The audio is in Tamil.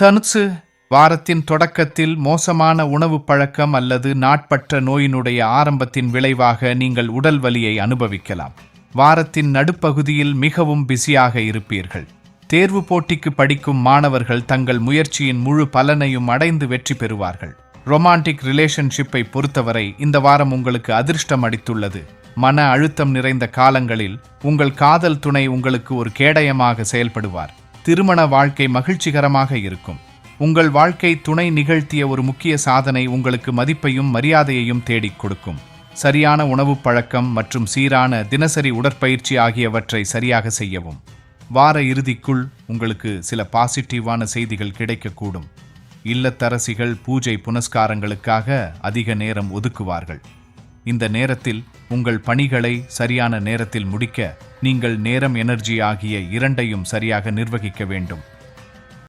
டனுசு வாரத்தின் தொடக்கத்தில் மோசமான உணவு பழக்கம் அல்லது நாட்பற்ற நோயினுடைய ஆரம்பத்தின் விளைவாக நீங்கள் உடல் வலியை அனுபவிக்கலாம். வாரத்தின் நடுப்பகுதியில் மிகவும் பிஸியாக இருப்பீர்கள். தேர்வு போட்டிக்கு படிக்கும் மாணவர்கள் தங்கள் முயற்சியின் முழு பலனையும் அடைந்து வெற்றி பெறுவார்கள். ரொமான்டிக் ரிலேஷன்ஷிப்பை பொறுத்தவரை இந்த வாரம் உங்களுக்கு அதிர்ஷ்டம் அடித்துள்ளது மன அழுத்தம் நிறைந்த காலங்களில் உங்கள் காதல் துணை உங்களுக்கு ஒரு கேடயமாக செயல்படுவார். திருமண வாழ்க்கை மகிழ்ச்சிகரமாக இருக்கும். உங்கள் வாழ்க்கை துணை நிகழ்த்திய ஒரு முக்கிய சாதனை உங்களுக்கு மதிப்பையும் மரியாதையையும் தேடிக் கொடுக்கும். சரியான உணவுப் பழக்கம் மற்றும் சீரான தினசரி உடற்பயிற்சி ஆகியவற்றை சரியாக செய்யவும். வார இறுதிக்குள் உங்களுக்கு சில பாசிட்டிவான செய்திகள் கிடைக்கக்கூடும். இல்லத்தரசிகள் பூஜை புனஸ்காரங்களுக்காக அதிக நேரம் ஒதுக்குவார்கள். இந்த நேரத்தில் உங்கள் பணிகளை சரியான நேரத்தில் முடிக்க நீங்கள் நேரம் எனர்ஜி ஆகிய இரண்டையும் சரியாக நிர்வகிக்க வேண்டும்.